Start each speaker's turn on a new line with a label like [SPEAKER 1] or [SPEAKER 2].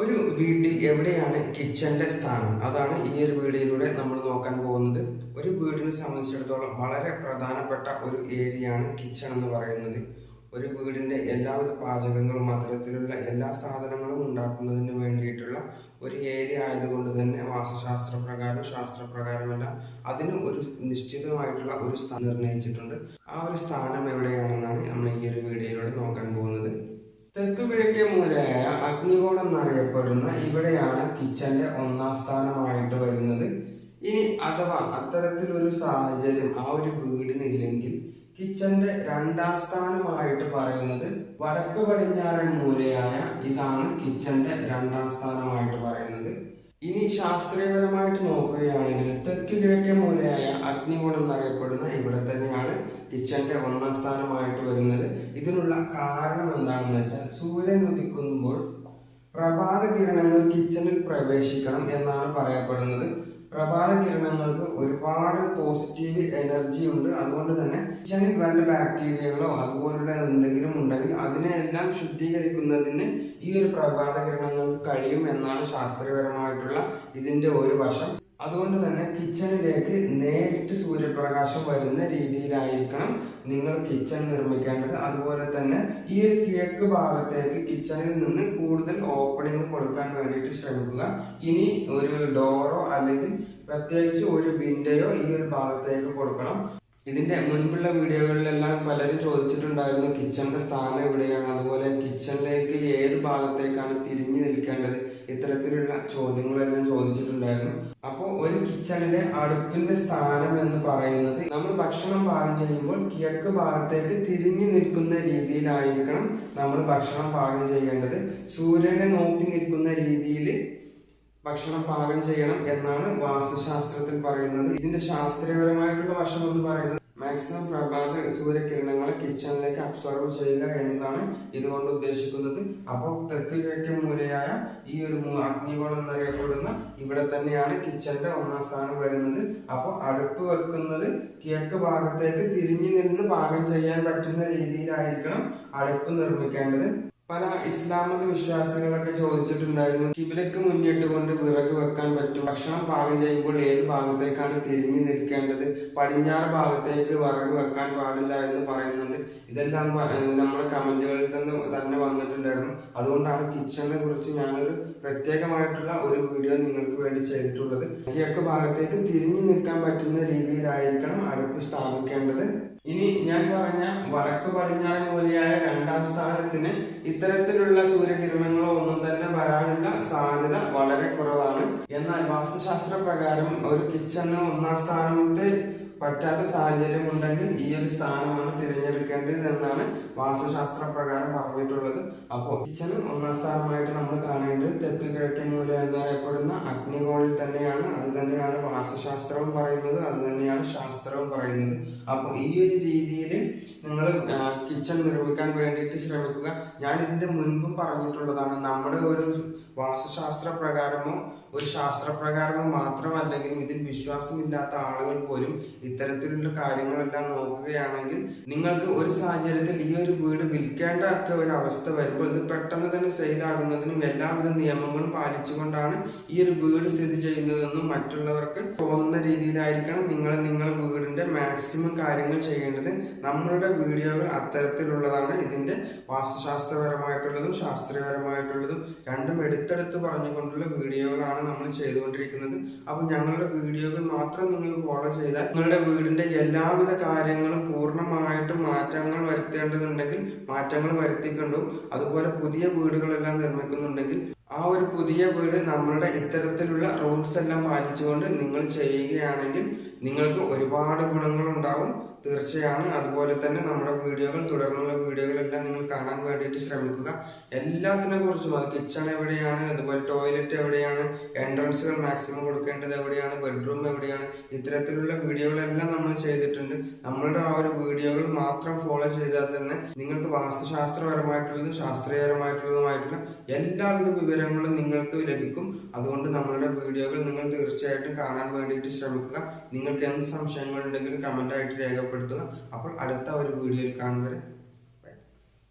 [SPEAKER 1] ഒരു വീട്ടിൽ എവിടെയാണ് കിച്ചന്റെ സ്ഥാനം? അതാണ് ഈ ഒരു വീഡിയോയിലൂടെ നമ്മൾ നോക്കാൻ പോകുന്നത്. ഒരു വീടിനെ സംബന്ധിച്ചിടത്തോളം വളരെ പ്രധാനപ്പെട്ട ഒരു ഏരിയയാണ് കിച്ചൺ എന്ന് പറയുന്നത്. ഒരു വീടിന്റെ എല്ലാവിധ പാചകങ്ങളും അത്തരത്തിലുള്ള എല്ലാ സാധനങ്ങളും ഉണ്ടാക്കുന്നതിന് വേണ്ടിയിട്ടുള്ള ഒരു ഏരിയ ആയതുകൊണ്ട് തന്നെ വാസ്തുശാസ്ത്ര പ്രകാരം ശാസ്ത്രപ്രകാരമല്ല അതിന് ഒരു നിശ്ചിതമായിട്ടുള്ള ഒരു സ്ഥാനം നിർണയിച്ചിട്ടുണ്ട് ആ ഒരു സ്ഥാനം എവിടെയാണെന്നാണ് നമ്മൾ ഈ ഒരു വീഡിയോയിലൂടെ നോക്കാൻ പോകുന്നത്. തെക്ക് കിഴക്കേ മൂലയായ അഗ്നികോണം എന്നറിയപ്പെടുന്ന ഇവിടെയാണ് കിച്ചന്റെ ഒന്നാം സ്ഥാനമായിട്ട് വരുന്നത്. ഇനി അഥവാ അത്തരത്തിലൊരു സാഹചര്യം ആ ഒരു വീടിനില്ലെങ്കിൽ കിച്ചന്റെ രണ്ടാം സ്ഥാനമായിട്ട് പറയുന്നത് വടക്ക് പടിഞ്ഞാറൻ മൂലയായ ഇതാണ് കിച്ചന്റെ രണ്ടാം സ്ഥാനമായിട്ട് പറയുന്നത്. ശാസ്ത്രീയപരമായിട്ട് നോക്കുകയാണെങ്കിൽ തെക്ക് കിഴക്കേ മൂലയായ അഗ്നികോണം എന്നറിയപ്പെടുന്ന ഇവിടെ തന്നെയാണ് കിച്ചന്റെ ഒന്നാം സ്ഥാനമായിട്ട് വരുന്നത്. ഇതിനുള്ള കാരണം എന്താണെന്ന് വെച്ചാൽ സൂര്യൻ ഉദിക്കുമ്പോൾ പ്രഭാത കിരണങ്ങൾ കിച്ചണിൽ പ്രവേശിക്കണം എന്നാണ് പറയപ്പെടുന്നത്. പ്രഭാത കിരണങ്ങൾക്ക് ഒരുപാട് പോസിറ്റീവ് എനർജി ഉണ്ട്. അതുകൊണ്ട് തന്നെ കിച്ചണിൽ വല്ല ബാക്ടീരിയകളോ അതുപോലുള്ള എന്തെങ്കിലും ഉണ്ടെങ്കിൽ അതിനെല്ലാം ശുദ്ധീകരിക്കുന്നതിന് ഈ ഒരു പ്രഭാത കിരണങ്ങൾക്ക് കഴിയും എന്നാണ് ശാസ്ത്രീയപരമായിട്ടുള്ള ഇതിന്റെ ഒരു വശം. അതുകൊണ്ട് തന്നെ കിച്ചണിലേക്ക് നേരിട്ട് സൂര്യപ്രകാശം വരുന്ന രീതിയിലായിരിക്കണം നിങ്ങൾ കിച്ചൺ നിർമ്മിക്കേണ്ടത്. അതുപോലെ തന്നെ ഈ ഒരു കിഴക്ക് ഭാഗത്തേക്ക് കിച്ചണിൽ നിന്ന് കൂടുതൽ ഓപ്പണിംഗ് കൊടുക്കാൻ വേണ്ടിയിട്ട് ശ്രമിക്കുക. ഇനി ഒരു ഡോറോ അല്ലെങ്കിൽ പ്രത്യേകിച്ച് ഒരു വിൻഡോയോ ഈ ഒരു ഭാഗത്തേക്ക് കൊടുക്കണം. ഇതിന്റെ മുൻപുള്ള വീഡിയോകളിലെല്ലാം പലരും ചോദിച്ചിട്ടുണ്ടായിരുന്നു കിച്ചണിന്റെ സ്ഥാനം എവിടെയാണ്? അതുപോലെ കിച്ചണിലേക്ക് ഏത് ഭാഗത്തേക്കാണ് തിരിഞ്ഞു നിൽക്കേണ്ടത്? ഇത്തരത്തിലുള്ള ചോദ്യങ്ങളെല്ലാം ചോദിച്ചിട്ടുണ്ടായിരുന്നു. അപ്പോൾ ഒരു കിച്ചണിലെ അടുപ്പിന്റെ സ്ഥാനം എന്ന് പറയുന്നത് നമ്മൾ ഭക്ഷണം പാകം ചെയ്യുമ്പോൾ കിഴക്ക് ഭാഗത്തേക്ക് തിരിഞ്ഞു നിൽക്കുന്ന രീതിയിലായിരിക്കണം നമ്മൾ ഭക്ഷണം പാകം ചെയ്യേണ്ടത്. സൂര്യനെ നോക്കി നിൽക്കുന്ന രീതിയിൽ ഭക്ഷണം പാകം ചെയ്യണം എന്നാണ് വാസ്തുശാസ്ത്രത്തിൽ പറയുന്നത്. ഇതിന്റെ ശാസ്ത്രീയപരമായിട്ടുള്ള വശം എന്ന് പറയുന്നത് മാക്സിമം പ്രഭാത സൂര്യകിരണങ്ങളെ കിച്ചണിലേക്ക് അബ്സോർവ് ചെയ്യുക എന്നതാണ് ഇതുകൊണ്ട് ഉദ്ദേശിക്കുന്നത്. അപ്പോൾ തെക്ക് കിഴക്ക് മൂലയായ ഈ ഒരു അഗ്നികോളം എന്നറിയപ്പെടുന്ന ഇവിടെ തന്നെയാണ് കിച്ചന്റെ ഒന്നാം സ്ഥാനം വരുന്നത്. അപ്പോൾ അടുപ്പ് വെക്കുന്നത് കിഴക്ക് ഭാഗത്തേക്ക് തിരിഞ്ഞു നിന്ന് പാകം ചെയ്യാൻ പറ്റുന്ന രീതിയിലായിരിക്കണം അടുപ്പ് നിർമ്മിക്കേണ്ടത്. പല ഇസ്ലാമിക വിശ്വാസികളൊക്കെ ചോദിച്ചിട്ടുണ്ടായിരുന്നു കിബിലക്ക് മുന്നിട്ട് കൊണ്ട് വിറക് വെക്കാൻ പറ്റും. ഭക്ഷണം പാകം ചെയ്യുമ്പോൾ ഏത് ഭാഗത്തേക്കാണ് തിരിഞ്ഞു നിൽക്കേണ്ടത്? പടിഞ്ഞാറ് ഭാഗത്തേക്ക് വിറക് വെക്കാൻ പാടില്ല എന്ന് പറയുന്നുണ്ട്. ഇതെല്ലാം നമ്മുടെ കമന്റുകളിൽ തന്നെ തന്നെ വന്നിട്ടുണ്ടായിരുന്നു. അതുകൊണ്ടാണ് കിച്ചണിനെ കുറിച്ച് ഞാനൊരു പ്രത്യേകമായിട്ടുള്ള ഒരു വീഡിയോ നിങ്ങൾക്ക് വേണ്ടി ചെയ്തിട്ടുള്ളത്. കിഴക്ക് ഭാഗത്തേക്ക് തിരിഞ്ഞു നിൽക്കാൻ പറ്റുന്ന രീതിയിലായിരിക്കണം അടുപ്പ് സ്ഥാപിക്കേണ്ടത്. ഇനി ഞാൻ പറഞ്ഞ വടക്ക് പടിഞ്ഞാറൻ മൂലയായ രണ്ടാം സ്ഥാനത്തിന് ഇത്തരത്തിലുള്ള സൂര്യകിരണങ്ങളോ ഒന്നും തന്നെ വരാനുള്ള സാധ്യത വളരെ കുറവാണ്. എന്നാൽ വാസ്തുശാസ്ത്ര പ്രകാരം ഒരു കിച്ചണ് ഒന്നാം സ്ഥാനത്ത് പറ്റാത്ത സാഹചര്യം ഉണ്ടെങ്കിൽ ഈ ഒരു സ്ഥാനമാണ് തിരഞ്ഞെടുക്കേണ്ടത് എന്നാണ് വാസ്തുശാസ്ത്ര പ്രകാരം പറഞ്ഞിട്ടുള്ളത്. അപ്പോൾ കിച്ചണ് ഒന്നാം സ്ഥാനമായിട്ട് നമ്മൾ കാണേണ്ടത് തെക്ക് കിഴക്കൻ മൂല എന്നറിയപ്പെടുന്ന അഗ്നികോണിൽ തന്നെയാണ് അത് തന്നെയാണ് വാസ്തുശാസ്ത്രവും പറയുന്നത് അത് തന്നെയാണ് ശാസ്ത്രവും പറയുന്നത്. അപ്പോൾ ഈ ഒരു രീതിയിൽ നിങ്ങൾ കിച്ചൺ നിർമ്മിക്കാൻ വേണ്ടിയിട്ട് ശ്രമിക്കുക. ഞാൻ ഇതിന്റെ മുൻപും പറഞ്ഞിട്ടുള്ളതാണ് നമ്മുടെ ഒരു വാസ്തുശാസ്ത്ര പ്രകാരമോ ഒരു ശാസ്ത്രപ്രകാരമോ മാത്രമല്ലെങ്കിലും ഇതിൽ വിശ്വാസമില്ലാത്ത ആളുകൾ പോലും ഇത്തരത്തിലുള്ള കാര്യങ്ങളെല്ലാം നോക്കുകയാണെങ്കിൽ നിങ്ങൾക്ക് ഒരു സാഹചര്യത്തിൽ ഈ ഒരു വീട് വിൽക്കേണ്ട ഒക്കെ ഒരു അവസ്ഥ വരുമ്പോൾ ഇത് പെട്ടെന്ന് തന്നെ സെയിലാകുന്നതിനും എല്ലാവിധ നിയമങ്ങളും പാലിച്ചുകൊണ്ടാണ് ഈ ഒരു വീട് സ്ഥിതി ചെയ്യുന്നതെന്നും മറ്റുള്ളവർക്ക് തോന്നുന്ന രീതിയിലായിരിക്കണം നിങ്ങൾ നിങ്ങളുടെ വീടിന്റെ മാക്സിമം കാര്യങ്ങൾ ചെയ്യേണ്ടത്. നമ്മളുടെ വീഡിയോകൾ അത്തരത്തിലുള്ളതാണ്. ഇതിന്റെ വാസ്തുശാസ്ത്രപരമായിട്ടുള്ളതും ശാസ്ത്രീയപരമായിട്ടുള്ളതും രണ്ടും എടുത്തെടുത്ത് പറഞ്ഞുകൊണ്ടുള്ള വീഡിയോകളാണ് നമ്മൾ ചെയ്തുകൊണ്ടിരിക്കുന്നത്. അപ്പോൾ ഞങ്ങളുടെ വീഡിയോകൾ മാത്രം നിങ്ങൾ ഫോളോ ചെയ്താൽ നിങ്ങളുടെ വീടിന്റെ എല്ലാവിധ കാര്യങ്ങളും പൂർണമായിട്ടും മാറ്റങ്ങൾ വരുത്തേണ്ടതുണ്ടെങ്കിൽ മാറ്റങ്ങൾ വരുത്തിക്കൊണ്ടും അതുപോലെ പുതിയ വീടുകളെല്ലാം നിർമ്മിക്കുന്നുണ്ടെങ്കിൽ ആ ഒരു പുതിയ വീട് നമ്മളുടെ ഇത്തരത്തിലുള്ള റൂൾസ് എല്ലാം പാലിച്ചുകൊണ്ട് നിങ്ങൾ ചെയ്യുകയാണെങ്കിൽ നിങ്ങൾക്ക് ഒരുപാട് ഗുണങ്ങൾ ഉണ്ടാവും തീർച്ചയാണ്. അതുപോലെ തന്നെ നമ്മുടെ വീഡിയോകൾ തുടർന്നുള്ള വീഡിയോകളെല്ലാം നിങ്ങൾ കാണാൻ വേണ്ടിയിട്ട് ശ്രമിക്കുക. എല്ലാത്തിനെ കുറിച്ചും അത് കിച്ചൺ എവിടെയാണ് അതുപോലെ ടോയ്ലറ്റ് എവിടെയാണ് എൻട്രൻസുകൾ മാക്സിമം കൊടുക്കേണ്ടത് എവിടെയാണ് ബെഡ്റൂം എവിടെയാണ് ഇത്തരത്തിലുള്ള വീഡിയോകളെല്ലാം നമ്മൾ ചെയ്തിട്ടുണ്ട്. നമ്മളുടെ ആ ഒരു വീഡിയോകൾ മാത്രം ഫോളോ ചെയ്താൽ തന്നെ നിങ്ങൾക്ക് വാസ്തുശാസ്ത്രപരമായിട്ടുള്ളതും ശാസ്ത്രീയപരമായിട്ടുള്ളതുമായിട്ടുള്ള എല്ലാവിധ വിവരങ്ങളും നിങ്ങൾക്ക് ലഭിക്കും. അതുകൊണ്ട് നമ്മളുടെ വീഡിയോകൾ നിങ്ങൾ തീർച്ചയായിട്ടും കാണാൻ വേണ്ടിയിട്ട് ശ്രമിക്കുക. നിങ്ങൾക്ക് എന്ത് സംശയങ്ങളുണ്ടെങ്കിലും കമന്റായിട്ട് രേഖപ്പെടുത്തുക. അപ്പോൾ അടുത്ത ഒരു വീഡിയോയിൽ കാണുന്നവരെ